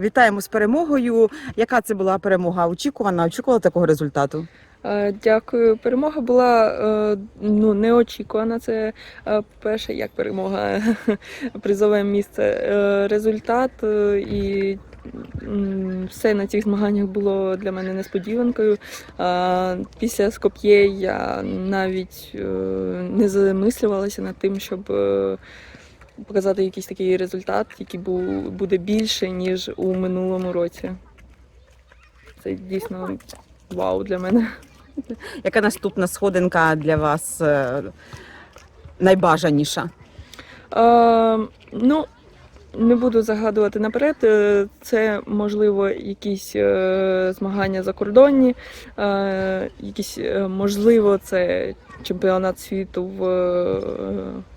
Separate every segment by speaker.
Speaker 1: Вітаємо з перемогою. Яка це була перемога? Очікувана? Очікувала такого результату?
Speaker 2: Е, Дякую. Перемога була е, ну неочікувана. Це е, перше як перемога, призове місце. Результат і все на цих змаганнях було для мене несподіванкою. Після Скоп'є я навіть не замислювалася над тим, щоб показати якийсь такий результат, який бу- буде більше, ніж у минулому році. Це дійсно вау для мене.
Speaker 1: Яка наступна сходинка для вас е, найбажаніша?
Speaker 2: Е, ну, не буду загадувати наперед. Е, Це можливо якісь е, змагання закордонні, е, якісь, можливо, це чемпіонат світу в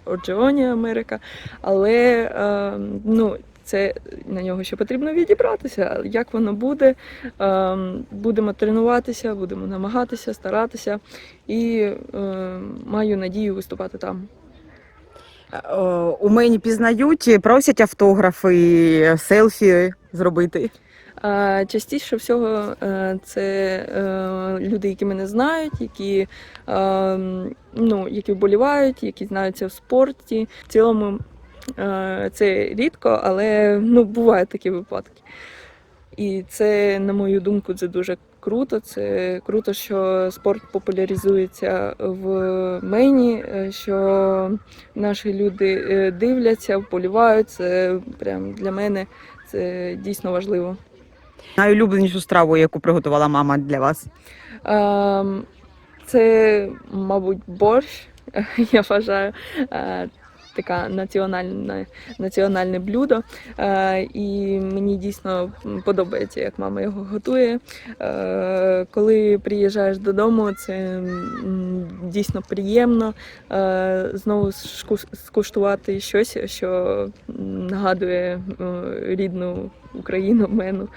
Speaker 2: Орджеоні, Америка. Але ну, це на нього ще потрібно відібратися. Як воно буде? Будемо тренуватися, будемо намагатися, старатися і маю надію виступати там.
Speaker 1: Е, У мені пізнають, просять автографи, селфі зробити.
Speaker 2: Частіше всього е, це е, люди, які мене знають, які, ну, які вболівають, які знаються в спорті. В цілому це рідко, але ну, бувають такі випадки. І це, на мою думку, це дуже круто. Це круто, що спорт популяризується в Мені, е, що наші люди е, дивляться, вболівають. Це прям для мене це дійсно важливо.
Speaker 1: Найулюбленішу страву, яку приготувала мама для вас.
Speaker 2: Ем, Це, мабуть, борщ, я вважаю. Така національне, національне блюдо. Е, І мені дійсно подобається, як мама його готує. Е, Коли приїжджаєш додому, це дійсно приємно е, знову скуштувати щось, що нагадує рідну Україну, мену.